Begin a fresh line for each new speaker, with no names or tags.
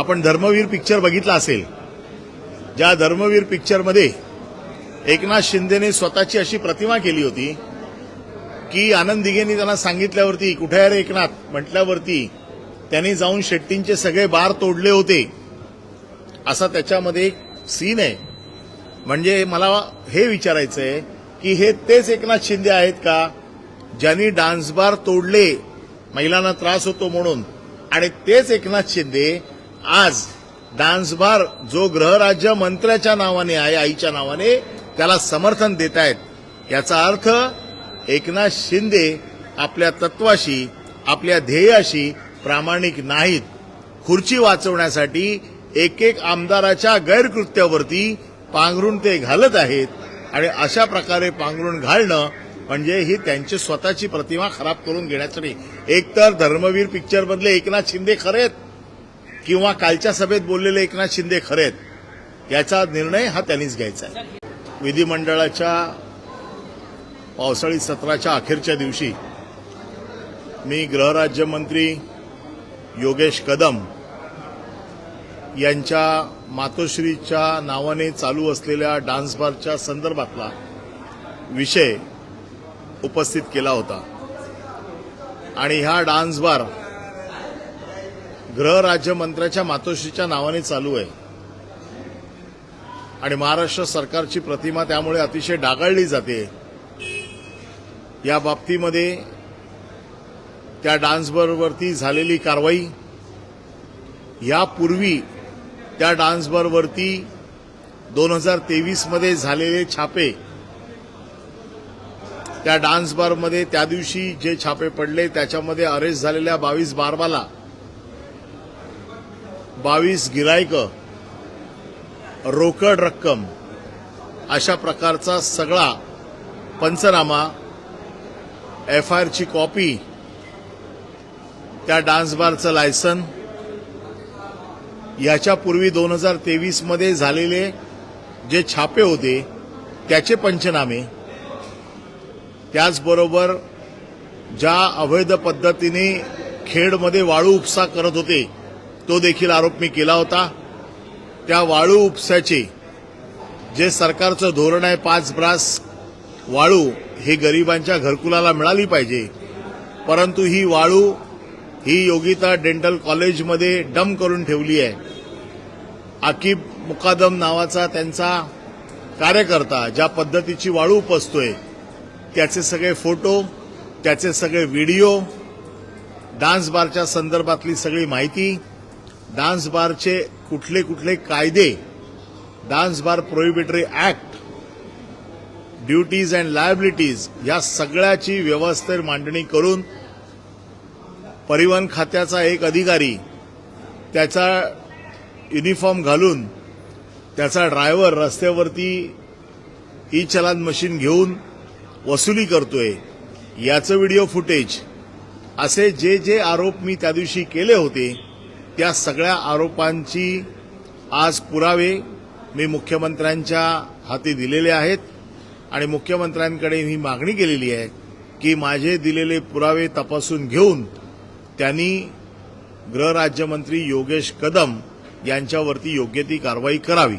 आपण धर्मवीर पिक्चर बघितला असेल ज्या धर्मवीर पिक्चरमध्ये एकनाथ शिंदेने स्वतःची अशी प्रतिमा केली होती की आनंद दिघेंनी त्यांना सांगितल्यावरती कुठे आहे रे एकनाथ? म्हटल्यावरती त्यांनी जाऊन शेट्टींचे सगळे बार तोडले होते. असा त्याच्यामध्ये एक सीन आहे. म्हणजे मला हे विचारायचं आहे की हे तेच एकनाथ शिंदे आहेत का ज्यांनी डान्स बार तोडले महिलांना त्रास होतो म्हणून? आणि तेच एकनाथ शिंदे आज डान्सबार जो गृहराज्य मंत्र्याच्या नावाने आहे आईच्या नावाने त्याला समर्थन देत आहेत याचा अर्थ एकनाथ शिंदे आपल्या तत्वाशी आपल्या ध्येयाशी प्रामाणिक नाहीत. खुर्ची वाचवण्यासाठी एक एक आमदाराच्या गैरकृत्यावरती पांघरून ते घालत आहेत आणि अशा प्रकारे पांघरून घालणं म्हणजे ही त्यांची स्वतःची प्रतिमा खराब करून घेण्यासाठी एकतर धर्मवीर पिक्चरमधले एकनाथ शिंदे खरेत किंवा कालच्या सभेत बोललेले एकनाथ शिंदे खरेत याचा निर्णय हा त्यांनीच घ्यायचा आहे. विधिमंडळाच्या पावसाळी सत्राच्या अखेरच्या दिवशी मी गृहराज्यमंत्री योगेश कदम यांच्या मातोश्रीच्या नावाने चालू असलेल्या डान्स बारच्या संदर्भातला विषय उपस्थित केला होता. आणि हा डान्स बार गृहराज्यमंत्र्याच्या मातोश्रीच्या नावाने चालू आहे. आणि महाराष्ट्र सरकारची प्रतिमा त्यामुळे अतिशय डागाळली जाते. या बाबतीमध्ये त्या डान्सबरवरती झालेली कारवाई यापूर्वी त्या डान्सबरवरती दोन हजार तेवीसमध्ये झालेले छापे त्या डान्सबारमध्ये त्या दिवशी जे छापे पडले त्याच्यामध्ये अरेस्ट झालेल्या बावीस बारबाला बावीस गिरायकं रोकड रक्कम अशा प्रकारचा सगळा पंचनामा एफ आय आरची कॉपी त्या डान्स बारचं लायसन याच्यापूर्वी दोन हजार तेवीसमध्ये झालेले जे छापे होते त्याचे पंचनामे त्याचबरोबर ज्या अवैध पद्धतीने खेडमध्ये वाळू उपसा करत होते तो देखील आरोप मी केला होता. त्या वाळू उपसाचे जे सरकारचं धोरण आहे पाच ब्रास वाळू हे गरिबांच्या घरकुलाला मिळाली पाहिजे. परंतु ही वाळू ही योगिता डेंटल कॉलेजमध्ये डम करून ठेवली आहे. आकिब मुकादम नावाचा त्यांचा कार्यकर्ता ज्या पद्धतीची वाळू उपसतोय त्याचे सगळे फोटो त्याचे सगळे व्हिडिओ डान्स बारच्या संदर्भातली सगळी माहिती डान्स बारचे कुठले कुठले कायदे dance bar prohibitory act duties and liabilities या सगळ्याची व्यवस्थेत मांडणी करून परिवहन खात्याचा एक अधिकारी त्याचा युनिफॉर्म घालून त्याचा ड्रायव्हर रस्त्यावरती ई चलान मशीन घेऊन वसुली करतोय. याचं व्हिडिओ फुटेज असे जे जे आरोप मी त्या दिवशी केले होते त्या सगळ्या आरोपांची आज पुरावे मी मुख्यमंत्र्यांच्या हाती दिलेले आहेत आणि मुख्यमंत्र्यांकडे ही मागणी केलेली आहे की माझे दिलेले पुरावे तपासून घेऊन त्यांनी गृहराज्यमंत्री योगेश कदम यांच्यावरती योग्य ती कारवाई करावी.